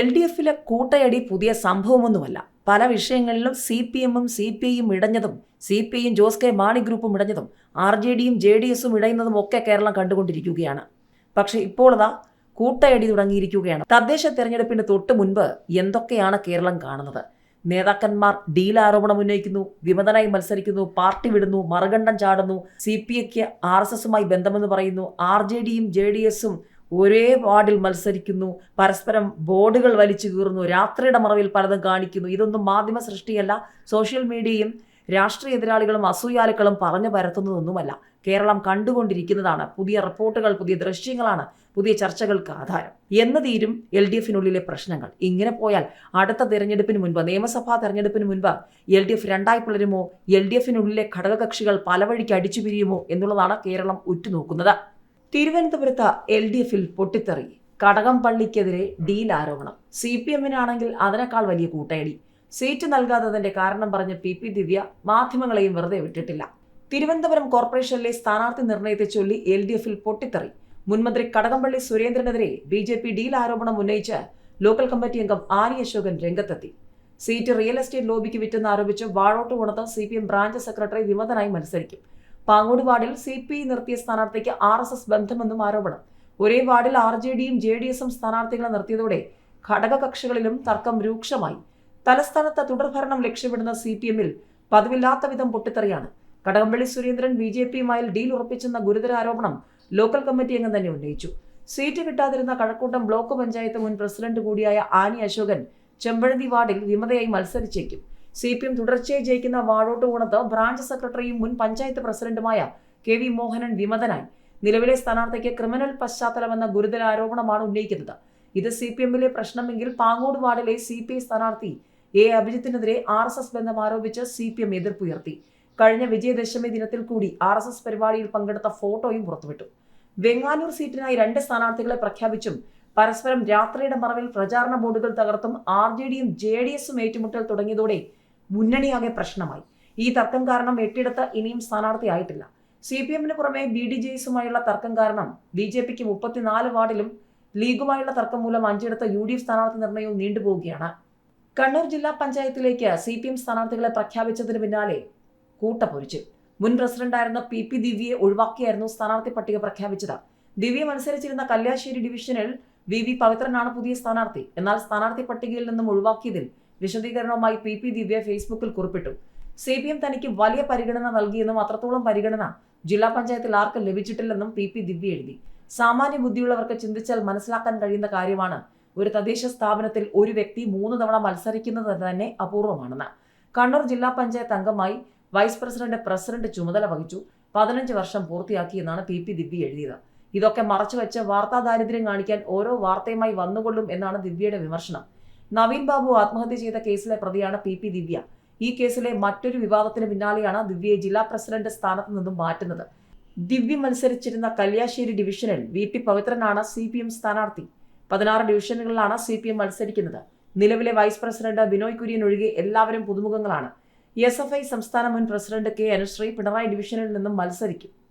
L D എഫിലെ കൂട്ടയടി പുതിയ സംഭവമൊന്നുമല്ല. പല വിഷയങ്ങളിലും സി പി എമ്മും സി പി ഐയും ഇടഞ്ഞതും സി പി ഐയും ജോസ് കെ മാണി ഗ്രൂപ്പും ഇടഞ്ഞതും ആർ ജെ ഡിയും ജെ ഡി എസും ഇടയുന്നതും ഒക്കെ കേരളം കണ്ടുകൊണ്ടിരിക്കുകയാണ്. പക്ഷേ ഇപ്പോൾ അതാ കൂട്ടയടി തുടങ്ങിയിരിക്കുകയാണ്. തദ്ദേശ തെരഞ്ഞെടുപ്പിന് തൊട്ട് മുൻപ് എന്തൊക്കെയാണ് കേരളം കാണുന്നത്? നേതാക്കന്മാർ ഡീൽ ആരോപണം ഉന്നയിക്കുന്നു വിമതനായി മത്സരിക്കുന്നു പാർട്ടി വിടുന്നു മറുകണ്ഠം ചാടുന്നു സി പി ഐക്ക് ആർ എസ് എസുമായി ബന്ധമെന്ന് പറയുന്നു ആർ ജെ ഡിയും ജെ ഡി എസും ഒരേ വാർഡിൽ മത്സരിക്കുന്നു പരസ്പരം ബോർഡുകൾ വലിച്ചു കീറുന്നു രാത്രിയുടെ മറവിൽ പലതും കാണിക്കുന്നു. ഇതൊന്നും മാധ്യമ സൃഷ്ടിയല്ല. സോഷ്യൽ മീഡിയയും രാഷ്ട്രീയ എതിരാളികളും അസൂയാലുക്കളും പറഞ്ഞു പരത്തുന്നതൊന്നുമല്ല. കേരളം കണ്ടുകൊണ്ടിരിക്കുന്നതാണ്. പുതിയ റിപ്പോർട്ടുകൾ പുതിയ ദൃശ്യങ്ങളാണ് പുതിയ ചർച്ചകൾക്ക് ആധാരം. എന്ന് തീരും എൽ ഡി എഫിനുള്ളിലെ പ്രശ്നങ്ങൾ. ഇങ്ങനെ പോയാൽ അടുത്ത തെരഞ്ഞെടുപ്പിന് മുൻപ് നിയമസഭാ തെരഞ്ഞെടുപ്പിന് മുൻപ് എൽ ഡി എഫ് രണ്ടായി പിളരുമോ? എൽ ഡി എഫിനുള്ളിലെ ഘടകകക്ഷികൾ പല വഴിക്ക് അടിച്ചു പിരിയുമോ? എന്നുള്ളതാണ് കേരളം ഉറ്റുനോക്കുന്നത്. തിരുവനന്തപുരത്ത് എൽ ഡി എഫിൽ പൊട്ടിത്തെറി. കടകം പള്ളിക്കെതിരെ ഡീൽ ആരോപണം. സി പി എമ്മിനാണെങ്കിൽ അതിനേക്കാൾ വലിയ കൂട്ടയടി സീറ്റ് നൽകാത്തതിന്റെ കാരണം പറഞ്ഞ പി പി ദിവ്യ മാധ്യമങ്ങളെയും വെറുതെ വിട്ടിട്ടില്ല. തിരുവനന്തപുരം കോർപ്പറേഷനിലെ സ്ഥാനാർത്ഥി നിർണയത്തെ ചൊല്ലി എൽ ഡി എഫിൽ പൊട്ടിത്തെറി. മുൻമന്ത്രി കടകംപള്ളി സുരേന്ദ്രനെതിരെ ബി ജെ പി ഡീൽ ആരോപണം ഉന്നയിച്ച് ലോക്കൽ കമ്മിറ്റി അംഗം ആര്യ അശോകൻ രംഗത്തെത്തി. സീറ്റ് റിയൽ എസ്റ്റേറ്റ് ലോബിക്ക് വിറ്റെന്ന് ആരോപിച്ച് വാഴോട്ട് കുണത്ത് C P M branch secretary വിമതനായി മത്സരിക്കും. പാങ്ങോട് വാർഡിൽ സി പി നിർത്തിയ സ്ഥാനാർത്ഥിക്ക് ആർ എസ് എസ് ബന്ധമെന്നും ആരോപണം. ഒരേ വാർഡിൽ ആർ ജെ ഡിയും ജെ ഡി എസും സ്ഥാനാർത്ഥികളെ നിർത്തിയതോടെ ഘടകകക്ഷികളിലും തർക്കം രൂക്ഷമായി. തലസ്ഥാനത്ത് തുടർഭരണം ലക്ഷ്യമിടുന്ന സി പി എമ്മിൽ പതിവില്ലാത്ത വിധം പൊട്ടിത്തെറിയാണ്. കടകംപള്ളി സുരേന്ദ്രൻ ബി ജെ പിയുമായി ഡീൽ ഉറപ്പിച്ചെന്ന ഗുരുതര ആരോപണം ലോക്കൽ കമ്മിറ്റി അംഗം തന്നെ ഉന്നയിച്ചു. സീറ്റ് കിട്ടാതിരുന്ന കഴക്കൂട്ടം ബ്ലോക്ക് പഞ്ചായത്ത് മുൻ പ്രസിഡന്റ് കൂടിയായ ആനി അശോകൻ ചെമ്പഴന്തി വാർഡിൽ വിമതയായി മത്സരിച്ചേക്കും. സി പി എം തുടർച്ചയായി ജയിക്കുന്ന വാഴോട്ട് ഗുണത്ത് ബ്രാഞ്ച് സെക്രട്ടറിയും മുൻ പഞ്ചായത്ത് പ്രസിഡന്റുമായ കെ വി മോഹനൻ വിമതനായി. നിലവിലെ സ്ഥാനാർത്ഥിക്ക് ക്രിമിനൽ പശ്ചാത്തലമെന്ന ഗുരുതര ആരോപണമാണ് ഉന്നയിക്കുന്നത്. ഇത് സി പി എമ്മിലെ പ്രശ്നമെങ്കിൽ പാങ്ങോട് വാർഡിലെ സി പി ഐ സ്ഥാനാർത്ഥി എ അഭിജിത്തിനെതിരെ ആർ എസ് എസ് ബന്ധം ആരോപിച്ച് സി പി എം എതിർപ്പുയർത്തി. കഴിഞ്ഞ വിജയദശമി ദിനത്തിൽ കൂടി ആർ എസ് എസ് പരിപാടിയിൽ പങ്കെടുത്ത ഫോട്ടോയും പുറത്തുവിട്ടു. വെങ്ങാനൂർ സീറ്റിനായി രണ്ട് സ്ഥാനാർത്ഥികളെ പ്രഖ്യാപിച്ചും പരസ്പരം രാത്രിയുടെ മറവിൽ പ്രചാരണ ബോർഡുകൾ തകർത്തും ആർ ജെ ഡിയും ജെ ഡി എസും ഏറ്റുമുട്ടൽ തുടങ്ങിയതോടെ മുന്നണിയാകെ പ്രശ്നമായി. ഈ തർക്കം കാരണം എട്ടിടത്ത് ഇനിയും സ്ഥാനാർത്ഥിയായിട്ടില്ല. സി പി എമ്മിന് പുറമെ ബി ഡി ജെ എസുമായുള്ള തർക്കം കാരണം ബി ജെ പിക്ക് മുപ്പത്തിനാല് വാർഡിലും ലീഗുമായുള്ള തർക്കം മൂലം അഞ്ചിടത്ത് യു ഡി എഫ് സ്ഥാനാർത്ഥി നിർണയവും നീണ്ടുപോവുകയാണ്. കണ്ണൂർ ജില്ലാ പഞ്ചായത്തിലേക്ക് സി പി എം സ്ഥാനാർത്ഥികളെ പ്രഖ്യാപിച്ചതിന് പിന്നാലെ കൂട്ടപ്പൊരിച്ചു മുൻ പ്രസിഡന്റായിരുന്ന പി പി ദിവ്യയെ ഒഴിവാക്കിയായിരുന്നു സ്ഥാനാർത്ഥി പട്ടിക പ്രഖ്യാപിച്ചത്. ദിവ്യ മത്സരിച്ചിരുന്ന കല്യാശ്ശേരി ഡിവിഷനിൽ വി വി പവിത്രനാണ് പുതിയ സ്ഥാനാർത്ഥി. എന്നാൽ സ്ഥാനാർത്ഥി പട്ടികയിൽ നിന്നും ഒഴിവാക്കിയതിൽ വിശദീകരണവുമായി പി പി ദിവ്യ ഫേസ്ബുക്കിൽ കുറിപ്പിട്ടു. സി പി എം തനിക്ക് വലിയ പരിഗണന നൽകിയെന്നും അത്രത്തോളം പരിഗണന ജില്ലാ പഞ്ചായത്തിൽ ആർക്കും ലഭിച്ചിട്ടില്ലെന്നും പി പി ദിവ്യ എഴുതി. സാമാന്യ ബുദ്ധിയുള്ളവർക്ക് ചിന്തിച്ചാൽ മനസ്സിലാക്കാൻ കഴിയുന്ന കാര്യമാണ് ഒരു തദ്ദേശ സ്ഥാപനത്തിൽ ഒരു വ്യക്തി മൂന്ന് തവണ മത്സരിക്കുന്നത് തന്നെ അപൂർവമാണെന്ന്. കണ്ണൂർ ജില്ലാ പഞ്ചായത്ത് അംഗമായി വൈസ് പ്രസിഡന്റ് പ്രസിഡന്റ് ചുമതല വഹിച്ചു. പതിനഞ്ച് വർഷം പൂർത്തിയാക്കിയെന്നാണ് പി പി ദിവ്യ എഴുതിയത്. ഇതൊക്കെ മറച്ചുവെച്ച് വാർത്താ ദാരിദ്ര്യം കാണിക്കാൻ ഓരോ വാർത്തയുമായി വന്നുകൊള്ളും എന്നാണ് ദിവ്യയുടെ വിമർശനം. നവീൻ ബാബു ആത്മഹത്യ ചെയ്ത കേസിലെ പ്രതിയാണ് പി പി ദിവ്യ. ഈ കേസിലെ മറ്റൊരു വിവാദത്തിന് പിന്നാലെയാണ് ദിവ്യയെ ജില്ലാ പ്രസിഡന്റ് സ്ഥാനത്ത് നിന്നും മാറ്റുന്നത്. ദിവ്യ മത്സരിച്ചിരുന്ന കല്യാശ്ശേരി ഡിവിഷനിൽ വി പി പവിത്രനാണ് സി പി എം സ്ഥാനാർത്ഥി. പതിനാറ് ഡിവിഷനുകളിലാണ് സി പി എം മത്സരിക്കുന്നത്. നിലവിലെ വൈസ് പ്രസിഡന്റ് ബിനോയ് കുര്യൻ ഒഴികെ എല്ലാവരും പുതുമുഖങ്ങളാണ്. എസ് എഫ് ഐ സംസ്ഥാന മുൻ പ്രസിഡന്റ് കെ അനുശ്രീ പിണറായി ഡിവിഷനിൽ നിന്നും മത്സരിക്കും.